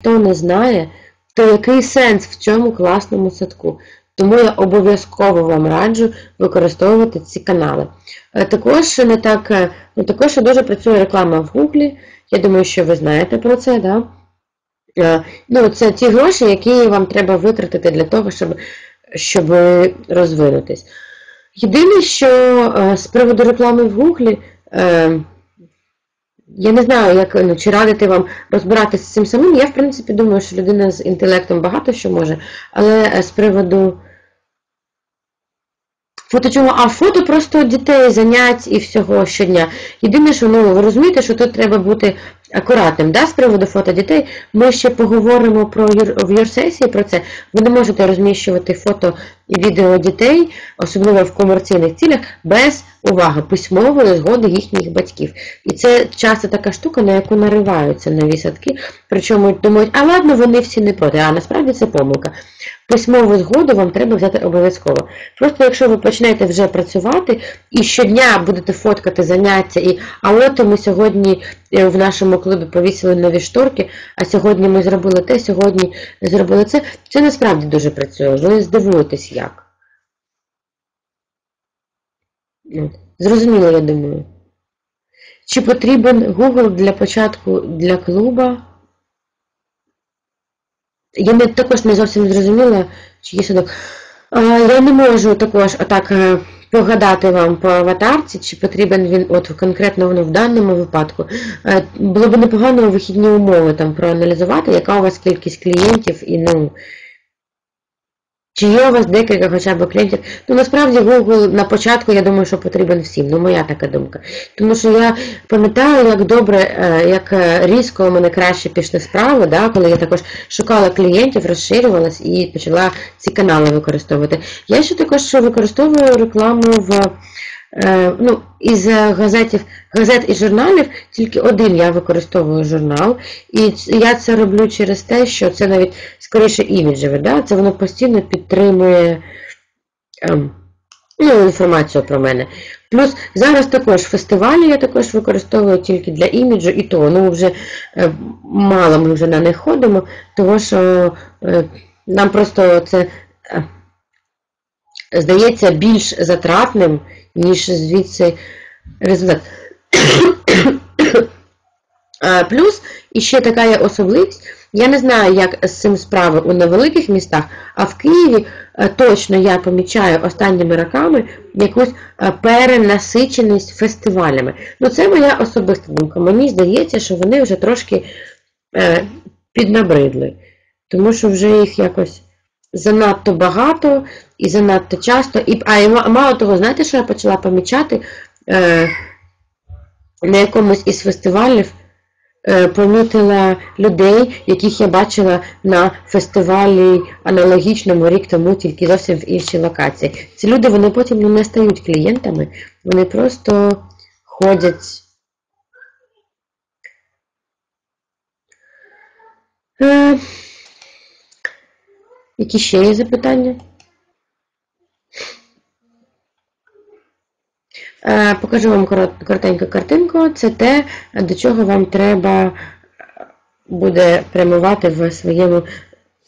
хто не знає, то який сенс в цьому класному садку? Тому я обов'язково вам раджу використовувати ці канали. Е, Також не так, е, ну, також дуже працює реклама в Гуглі. Я думаю, що ви знаєте про це, да? Е, Ну, це ті гроші, які вам треба витратити для того, щоб, щоб розвинутись. Єдине, що з приводу реклами в Гуглі, я не знаю, як, ну, чи радити вам розбиратися з цим самим. Я, в принципі, думаю, що людина з інтелектом багато що може, але е, з приводу фото чого? А фото просто дітей, занять і всього щодня. Єдине, що ну, ви розумієте, що тут треба бути акуратним. Да, з приводу фото дітей. Ми ще поговоримо про в юрсесії про це. Ви не можете розміщувати фото і відео дітей, особливо в комерційних цілях, без уваги, письмової згоди їхніх батьків. І це часто така штука, на яку нариваються нові садки. Причому думають, а ладно, вони всі не проти. А насправді це помилка. Письмову згоду вам треба взяти обов'язково. Просто якщо ви почнете вже працювати і щодня будете фоткати заняття, і а от ми сьогодні е, в нашому клубі повісили нові шторки, а сьогодні ми зробили те, сьогодні зробили це. Це насправді дуже працює. Ви здивуєтесь як. Зрозуміло, я думаю. Чи потрібен Google для початку для клуба? Я не, також не зовсім зрозуміла, чи є садок. А, Я не можу також отак е, погадати вам по аватарці, чи потрібен він от конкретно ну, в даному випадку. Е, Було б непогано вихідні умови там проаналізувати, яка у вас кількість клієнтів і ну. Чи є у вас декілька хоча б клієнтів? Ну, насправді Google на початку, я думаю, що потрібен всім. Ну, моя така думка. Тому що я пам'ятаю, як добре, е, як е, різко у мене краще пішли справи, да, коли я також шукала клієнтів, розширювалась і почала ці канали використовувати. Я ще також використовую рекламу в. Е, Ну, із е, газетів, газет і журналів тільки один я використовую журнал, і я це роблю через те, що це навіть скоріше іміджеве, да? це воно постійно підтримує ем, ну, інформацію про мене. Плюс зараз також фестивалі я також використовую тільки для іміджу, і то ну, вже е, мало ми вже на них ходимо, тому що нам просто це здається більш затратним, ніж звідси результат. Плюс іще така є особливість. Я не знаю, як з цим справи у невеликих містах, а в Києві е, точно я помічаю останніми роками якусь е, перенасиченість фестивалями. Ну, це моя особиста думка. Мені здається, що вони вже трошки е, піднабридли, тому що вже їх якось занадто багато і занадто часто. І, а мало того, знаєте, що я почала помічати? Е, на якомусь із фестивалів е, помітила людей, яких я бачила на фестивалі аналогічному рік тому, тільки зовсім в іншій локації. Ці люди вони потім ну, не стають клієнтами, вони просто ходять. Які ще є запитання? Е, Покажу вам коротеньку картинку. Це те, до чого вам треба е, буде прямувати в своєму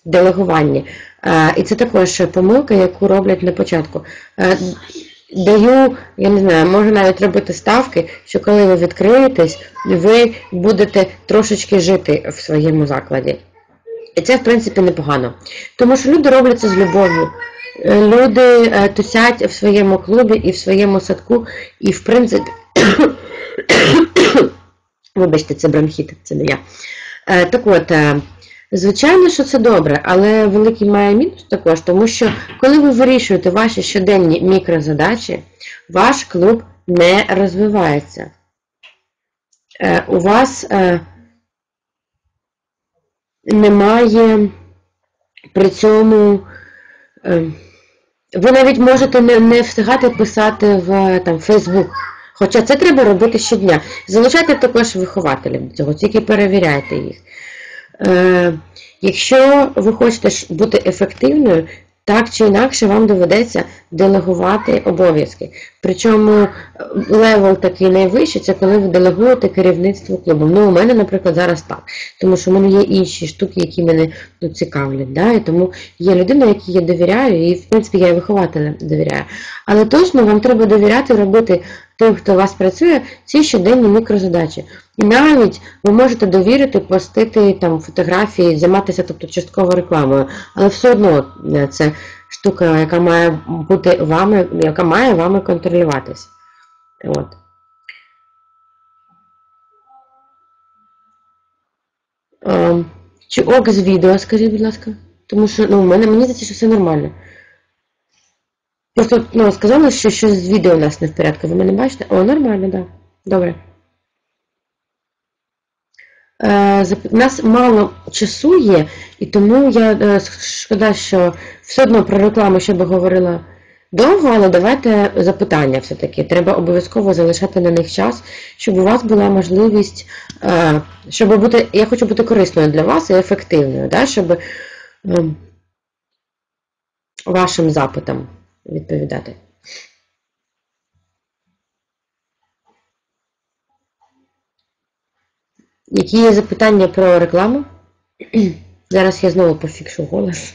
делегуванні. Е, І це також помилка, яку роблять на початку. Даю, я не знаю, можу навіть робити ставки, що коли ви відкриєтесь, ви будете трошечки жити в своєму закладі. І це, в принципі, непогано. Тому що люди роблять це з любов'ю. Е, Люди е, тусять в своєму клубі і в своєму садку, і в принципі. Вибачте, це бронхіт, це не я. Е, Так от, звичайно, що це добре, але великий має мінус також, тому що коли ви вирішуєте ваші щоденні мікрозадачі, ваш клуб не розвивається. У вас немає при цьому. е, Ви навіть можете не, не встигати писати в там, Facebook. Хоча це треба робити щодня. Залучайте також вихователів до цього, тільки перевіряйте їх. Е, якщо ви хочете бути ефективною, так чи інакше вам доведеться делегувати обов'язки. Причому е, левел такий найвищий, це коли ви делегуєте керівництво клубом. Ну, у мене, наприклад, зараз так. Тому що в мене є інші штуки, які мене ну, цікавлять. Да? І тому є людина, якій я довіряю, і в принципі я вихователям довіряю. Але точно вам треба довіряти робити тим, хто у вас працює, ці щоденні мікрозадачі. І навіть ви можете довірити, постити там фотографії, займатися тобто частково рекламою. Але все одно е, це штука, яка має бути вами, яка має вами контролюватись. От. Чи ок з відео, скажіть, будь ласка. Тому що ну, в мене, мені здається, що все нормально. Просто ну, сказали, що щось з відео у нас не в порядку. Ви мене бачите? О, нормально, так. Да. Добре. Е, нас мало часу є, і тому я е, шкода, що все одно про рекламу ще би говорила довго, але давайте запитання все-таки. Треба обов'язково залишати на них час, щоб у вас була можливість, е, щоб бути. Я хочу бути корисною для вас і ефективною, да, щоб ем, вашим запитам відповідати. Які є запитання про рекламу? Зараз я знову пофікшу голос.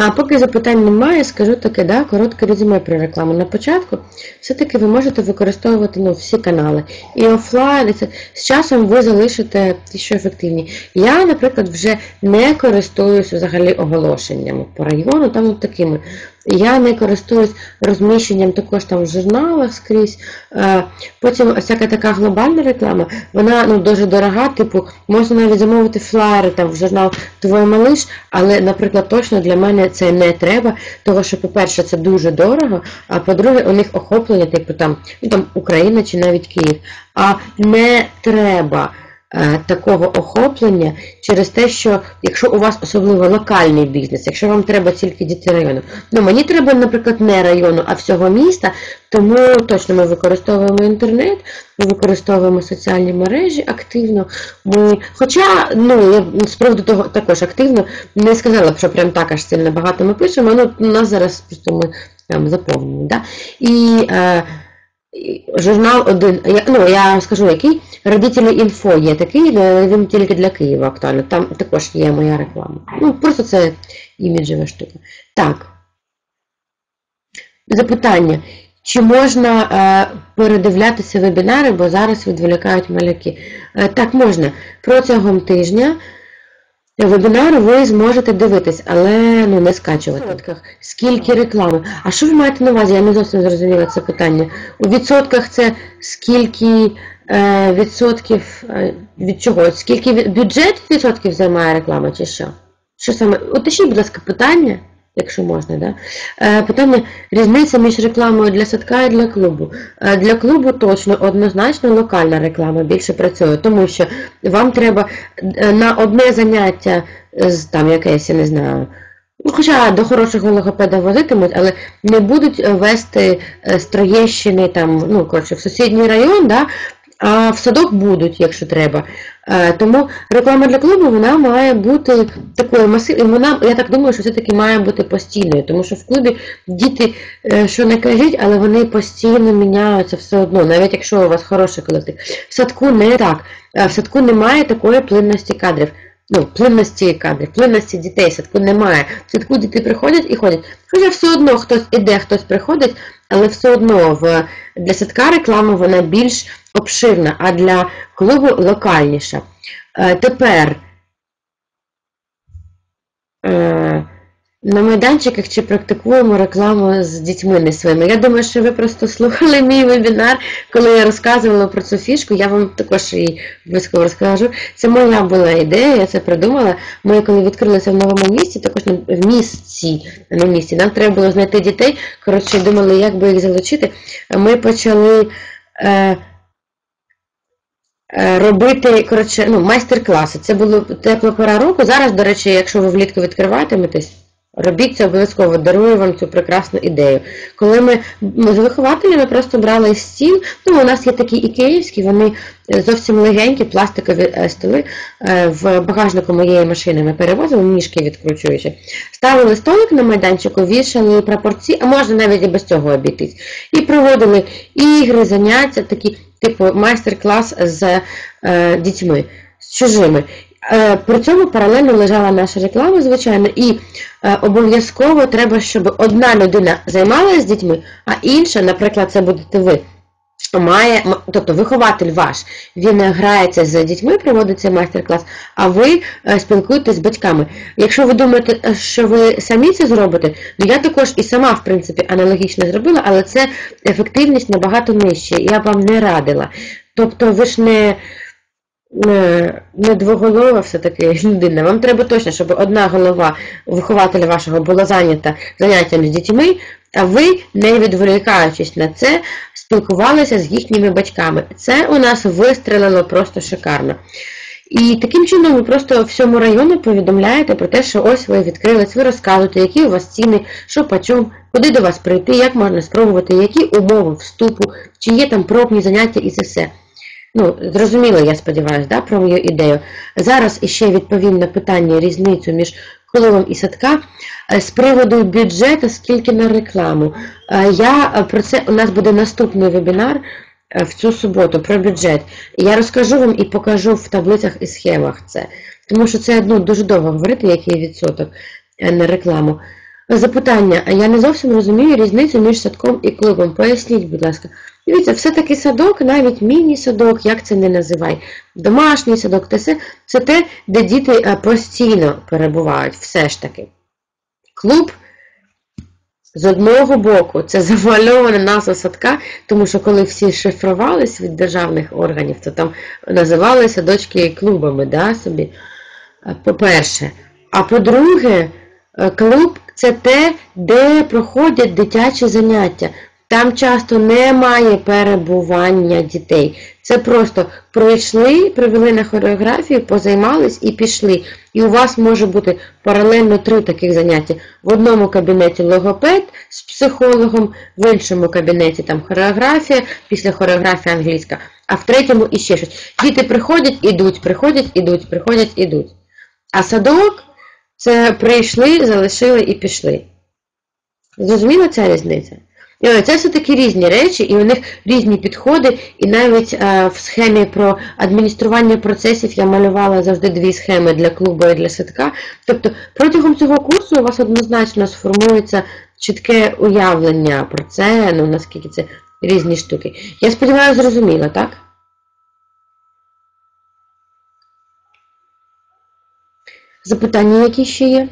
А поки запитань немає, скажу таке, да, коротке резюме про рекламу. На початку все-таки ви можете використовувати ну, всі канали. І офлайн, і це. з часом ви залишите ті, що ефективні. Я, наприклад, вже не користуюся взагалі оголошеннями по району, там от такими. Я не користуюсь розміщенням також там в журналах скрізь. Е, потім всяка така глобальна реклама, вона ну, дуже дорога, типу, можна навіть замовити флаєри там в журнал Твоє малиш, але, наприклад, точно для мене це не треба, тому що, по-перше, це дуже дорого, а по-друге, у них охоплення, типу там, ну, там Україна чи навіть Київ. А не треба. Е, такого охоплення через те, що якщо у вас особливо локальний бізнес, якщо вам треба тільки діти району, ну мені треба, наприклад, не району, а всього міста, тому точно ми використовуємо інтернет, ми використовуємо соціальні мережі активно. Ми, Хоча, ну, я з приводу того також активно не сказала б, що прям так аж сильно багато ми пишемо, ну нас зараз просто ми там заповнені. Да? І е, Журнал один, ну я скажу який, Родителі інфо є такий, він тільки для Києва актуально. Там також є моя реклама. Ну, просто це іміджева штука. Так. Запитання. Чи можна е, передивлятися вебінари, бо зараз відволікають малюки? Е, так, можна. Протягом тижня Вебінар ви зможете дивитись, але ну, не скачувати. Скільки реклами? А що ви маєте на увазі? Я не зовсім зрозуміла це питання. У відсотках це скільки е, відсотків е, від чого? Скільки бюджет відсотків займає реклама, чи що? Що саме? Уточніть, будь ласка, питання якщо можна. Да? Е, питання різниця між рекламою для садка і для клубу. Е, для клубу точно однозначно локальна реклама більше працює, тому що вам треба е, на одне заняття з там якесь, я не знаю. Ну, Хоча до хорошого логопеда возитимуть, але не будуть вести з Троєщини там, ну, коротше, в сусідній район, да, а в садок будуть, якщо треба. Е, тому реклама для клубу вона має бути такою масивною. Вона, я так думаю, що все-таки має бути постійною, тому що в клубі діти, е, що не кажіть, але вони постійно міняються все одно, навіть якщо у вас хороший колектив. В садку не так. Е, в садку немає такої плинності кадрів. Ну, плинності кадрів, плинності дітей, в садку немає. В садку діти приходять і ходять. Хоча все одно хтось іде, хтось приходить, але все одно в, для садка реклама вона більш обширна, а для клубу локальніша. Е, тепер е, на майданчиках чи практикуємо рекламу з дітьми не своїми. Я думаю, що ви просто слухали мій вебінар, коли я розказувала про цю фішку, я вам також її обов'язково розкажу. Це моя була ідея, я це придумала. Ми, коли відкрилися в новому місті, також в місці, на місці, нам треба було знайти дітей. Коротше, думали, як би їх залучити. Ми почали. Е, Е, робити коротше, ну, майстер-класи. Це було тепла пора року. Зараз, до речі, якщо ви влітку відкриватиметесь, Робіть це обов'язково, дарую вам цю прекрасну ідею. Коли ми, ми з вихователями просто брали стіл, ну у нас є такі ікеївські, вони зовсім легенькі, пластикові е, столи е, в багажнику моєї машини ми перевозили, ніжки відкручуючи. Ставили столик на майданчику, вішали прапорці, а можна навіть і без цього обійтись. І проводили ігри, заняття, такі, типу майстер-клас з е, дітьми, з чужими. Е, При цьому паралельно лежала наша реклама, звичайно, і е, обов'язково треба, щоб одна людина займалася з дітьми, а інша, наприклад, це будете ви. Має, тобто вихователь ваш, він грається з дітьми, проводить цей майстер-клас, а ви е, спілкуєтесь з батьками. Якщо ви думаєте, що ви самі це зробите, ну я також і сама, в принципі, аналогічно зробила, але це ефективність набагато нижча, я вам не радила. Тобто ви ж не, не двоголова все-таки людина. Вам треба точно, щоб одна голова вихователя вашого була зайнята заняттями з дітьми, а ви, не відволікаючись на це, спілкувалися з їхніми батьками. Це у нас вистрелило просто шикарно. І таким чином ви просто всьому району повідомляєте про те, що ось ви відкрились, ви розказуєте, які у вас ціни, що почем, куди до вас прийти, як можна спробувати, які умови вступу, чи є там пробні заняття і це все. Ну, зрозуміло, я сподіваюся, да, про мою ідею. Зараз іще відповім на питання різницю між клубом і садка. Е, З приводу бюджету, скільки на рекламу. Е, Я е, про це у нас буде наступний вебінар в цю суботу про бюджет. Я розкажу вам і покажу в таблицях і схемах це. Тому що це ну, дуже довго говорити, який відсоток на рекламу. Запитання. Я не зовсім розумію різницю між садком і клубом. Поясніть, будь ласка. Дивіться, все-таки садок, навіть міні-садок, як це не називай. Домашній садок, це, те, де діти е, постійно перебувають, все ж таки. Клуб з одного боку це завуальована назва садка, тому що коли всі шифрувались від державних органів, то там називали садочки клубами, да, собі. Е, По-перше. А по-друге, е, клуб це те, де проходять дитячі заняття. Там часто немає перебування дітей. Це просто прийшли, привели на хореографію, позаймались і пішли. І у вас може бути паралельно три таких заняття. В одному кабінеті логопед з психологом, в іншому кабінеті там хореографія, після хореографії англійська, а в третьому іще щось. Діти приходять, ідуть, приходять, ідуть, приходять, ідуть. А садок це прийшли, залишили і пішли. Зрозуміла ця різниця? Це все-таки різні речі, і у них різні підходи, і навіть е, в схемі про адміністрування процесів я малювала завжди дві схеми для клубу і для садка. Тобто протягом цього курсу у вас однозначно сформується чітке уявлення про це, ну наскільки це різні штуки. Я сподіваюся, зрозуміла, так? Запитання які ще є?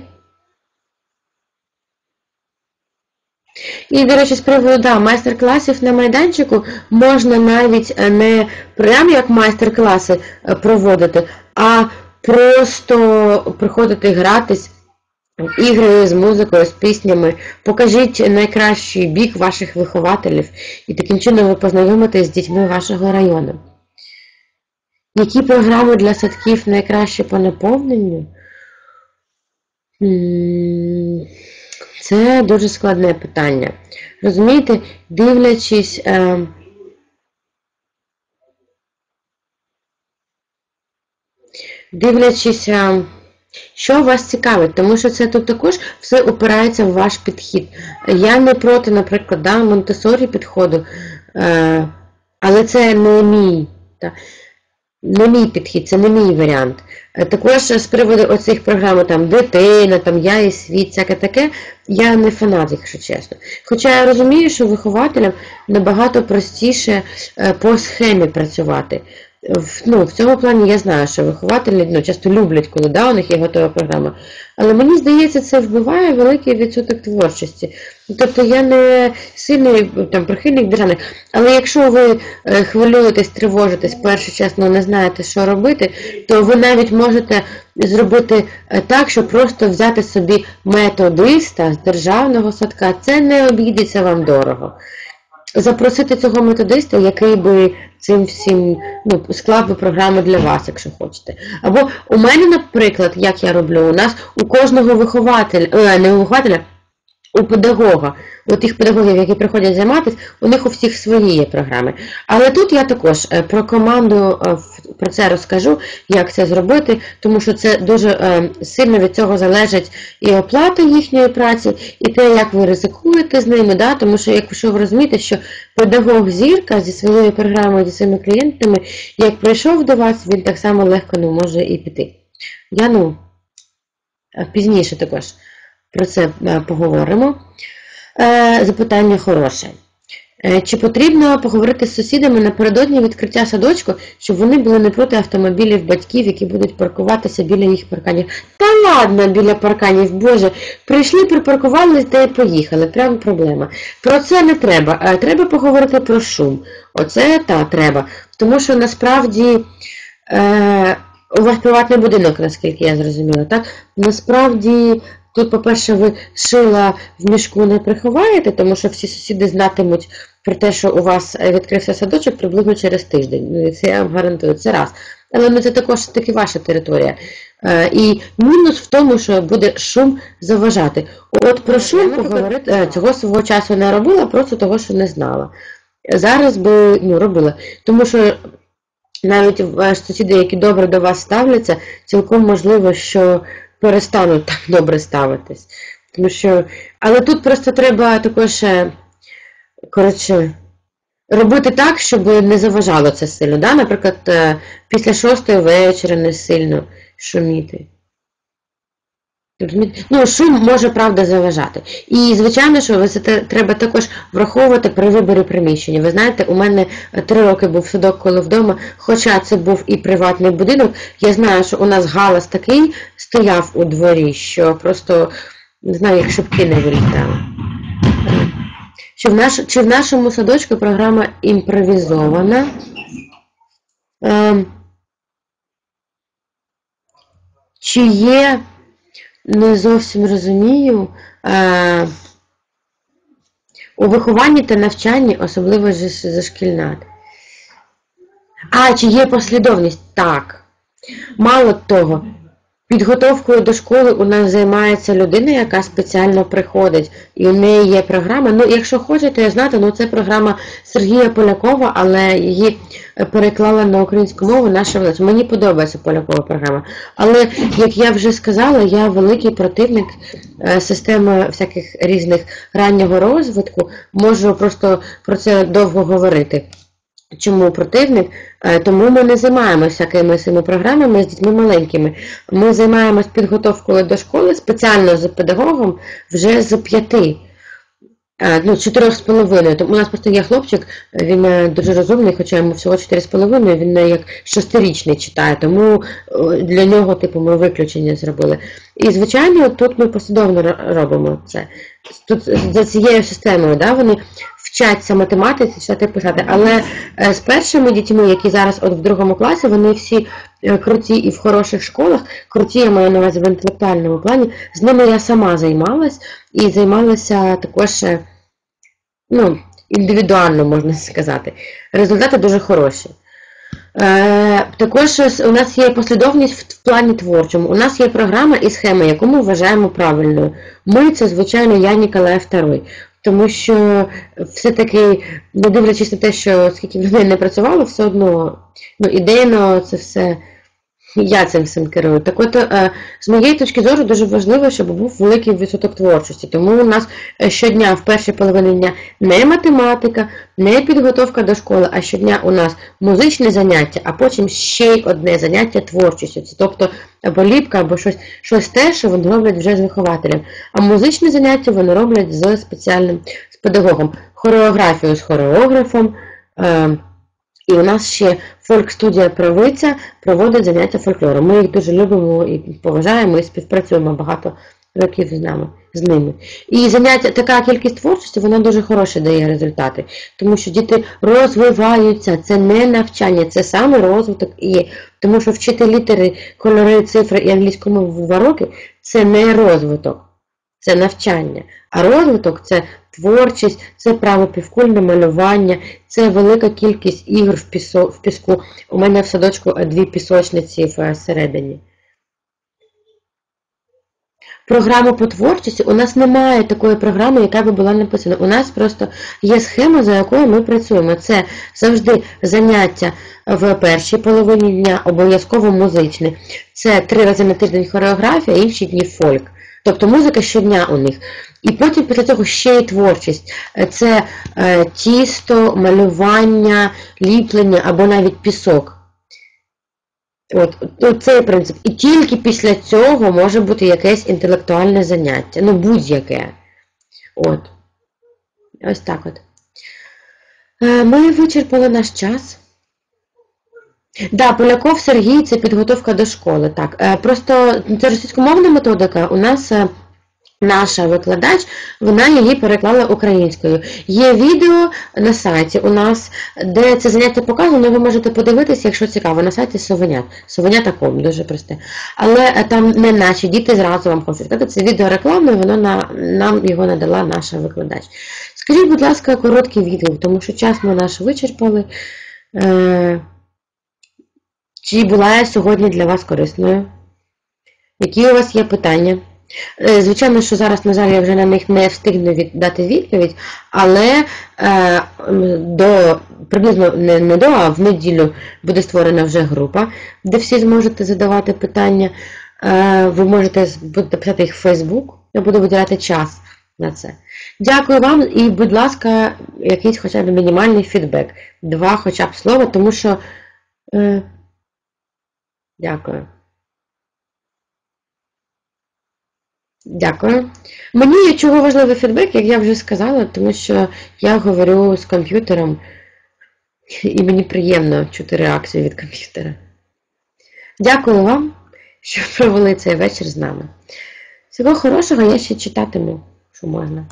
І, до речі, з приводу да, майстер-класів на майданчику можна навіть е, не прямо як майстер-класи е, проводити, а просто приходити гратись ігри з музикою, з піснями. Покажіть найкращий бік ваших вихователів, і таким чином ви познайомитесь з дітьми вашого району. Які програми для садків найкраще по наповненню? Це дуже складне питання. Розумієте, дивлячись. Е, дивлячись, е, що вас цікавить, тому що це тут також все опирається в ваш підхід. Я не проти, наприклад, да, Монтесорі підходу, е, але це не мій. Не мій підхід, це не мій варіант. Е, Також з приводу оцих програм, там дитина, там я і світ, всяке таке, я не фанат, якщо чесно. Хоча я розумію, що вихователям набагато простіше е, по схемі працювати. Ну, в цьому плані я знаю, що вихователі ну, часто люблять, коли да, у них є готова програма. Але мені здається, це вбиває великий відсоток творчості. Тобто я не сильний там, прихильник державних, але якщо ви е, хвилюєтесь, тривожитесь, перше чесно не знаєте, що робити, то ви навіть можете зробити е, так, що просто взяти собі методиста з державного садка. Це не обійдеться вам дорого. Запросити цього методиста, який би цим всім ну, склав би програму для вас, якщо хочете. Або у мене, наприклад, як я роблю, у нас у кожного вихователя, е, не вихователя, у педагога, у тих педагогів, які приходять займатися, у них у всіх свої є програми. Але тут я також е, про команду е, про це розкажу, як це зробити, тому що це дуже е, сильно від цього залежить і оплата їхньої праці, і те, як ви ризикуєте з ними. Да? Тому що, якщо ви розумієте, що педагог зірка зі своєю програмою, зі своїми клієнтами, як прийшов до вас, він так само легко не може і піти. Я ну пізніше також про це поговоримо. Запитання хороше. Е, чи потрібно поговорити з сусідами напередодні відкриття садочку, щоб вони були не проти автомобілів батьків, які будуть паркуватися біля їх парканів? Та ладно, біля парканів, Боже, прийшли, припаркувались та й поїхали. Прямо проблема. Про це не треба. Е, треба поговорити про шум. Оце та треба. Тому що насправді. Е, у вас приватний будинок, наскільки я зрозуміла, так? Насправді Тут, по-перше, ви шила в мішку не приховаєте, тому що всі сусіди знатимуть про те, що у вас відкрився садочок приблизно через тиждень. Ну, це я вам гарантую, це раз. Але ну, це також таки ваша територія. Е, і мінус в тому, що буде шум заважати. От про шум поговорити е, цього свого часу не робила, просто того, що не знала. Зараз би ну, робила. Тому що навіть ваші сусіди, які добре до вас ставляться, цілком можливо, що перестануть так добре ставитись. Тому що... Але тут просто треба також, е, коротше, робити так, щоб не заважало це сильно. Да? Наприклад, е, після шостої вечора не сильно шуміти. Ну, шум може, правда, заважати. І, звичайно, що це треба також враховувати при виборі приміщення. Ви знаєте, у мене три роки був садок коло вдома, хоча це був і приватний будинок. Я знаю, що у нас галас такий стояв у дворі, що просто не знаю, як шибки не вилітали. Чи в, наш, чи в нашому садочку програма імпровізована? Ем, чи є не зовсім розумію. Е, у вихованні та навчанні, особливо за шкільнат. А, чи є послідовність? Так. Мало того, Підготовкою до школи у нас займається людина, яка спеціально приходить, і у неї є програма. Ну, якщо хочете знати, ну це програма Сергія Полякова, але її переклала на українську мову наша влада. Мені подобається полякова програма. Але, як я вже сказала, я великий противник е, системи всяких різних раннього розвитку, можу просто про це довго говорити. Чому противник? Е, тому ми не займаємося цими програмами з дітьми маленькими. Ми займаємось підготовкою до школи спеціально з педагогом вже з п'яти. Е, ну, чотирьох з половиною. У нас просто є хлопчик, він е, дуже розумний, хоча йому всього чотири з половиною, він як шестирічний читає, тому для нього, типу, ми виключення зробили. І, звичайно, тут ми послідовно робимо це. Тут за цією системою, да, вони вчаться математиці, вчати писати. Але е, з першими дітьми, які зараз от в другому класі, вони всі е, круті і в хороших школах, круті, я маю на увазі в інтелектуальному плані, з ними я сама займалась і займалася також е, ну, індивідуально, можна сказати. Результати дуже хороші. Також у нас є послідовність в плані творчому. У нас є програма і схема, яку ми вважаємо правильною. Ми це, звичайно, я Ніколаєв II. Тому що все-таки, не дивлячись на те, що скільки людей не працювало, все одно ну, ідейно це все, я цим всім керую. Так от, е, з моєї точки зору, дуже важливо, щоб був великий відсоток творчості. Тому у нас е, щодня в першій половині дня не математика, не підготовка до школи, а щодня у нас музичне заняття, а потім ще й одне заняття творчістю. Тобто або ліпка, або щось щось те, що вони роблять вже з вихователем. А музичне заняття вони роблять з спеціальним з педагогом, хореографію з хореографом. І у нас ще фольк-студія Правиця проводить заняття фольклором. Ми їх дуже любимо і поважаємо, і співпрацюємо багато років з нами, з ними. І заняття, така кількість творчості, вона дуже хороші дає результати. Тому що діти розвиваються, це не навчання, це саме розвиток і тому що вчити літери, кольори, цифри і англійську мову в роки це не розвиток, це навчання. А розвиток це творчість, це правопівкульне малювання, це велика кількість ігор в, в піску. У мене в садочку е, дві пісочниці всередині. Програму по творчості у нас немає такої програми, яка би була написана. У нас просто є схема, за якою ми працюємо. Це завжди заняття в першій половині дня, обов'язково музичне. Це три рази на тиждень хореографія, інші дні фольк. Тобто музика щодня у них. І потім після цього ще й творчість. Це е, тісто, малювання, ліплення або навіть пісок. От, от цей принцип. І тільки після цього може бути якесь інтелектуальне заняття. Ну, будь-яке. От. Ось так от. Е, Ми вичерпали наш час. Да, Поляков Сергій це підготовка до школи. Так. Е, Просто це російськомовна методика. У нас е, наша викладач, вона її переклала українською. Є відео на сайті у нас, де це заняття показано, ви можете подивитися, якщо цікаво, на сайті Совенят. Совенят.com, дуже просте. Але е, там не наші діти зразу вам хочуть сказати, це відео реклами, воно на, нам його надала наша викладач. Скажіть, будь ласка, короткий відео, тому що час ми наш вичерпали. Е, Чи була я сьогодні для вас корисною? Які у вас є питання? Е, Звичайно, що зараз, на жаль, я вже на них не встигну дати відповідь, але е, до, приблизно не, не до, а в неділю буде створена вже група, де всі зможете задавати питання. Е, ви можете писати їх в Facebook, я буду виділяти час на це. Дякую вам і, будь ласка, якийсь хоча б мінімальний фідбек. Два хоча б слова, тому що. Е, дякую. Дякую. Мені є чого важливий фідбек, як я вже сказала, тому що я говорю з комп'ютером, і мені приємно чути реакцію від комп'ютера. Дякую вам, що провели цей вечір з нами. Всього хорошого я ще читатиму, що можна.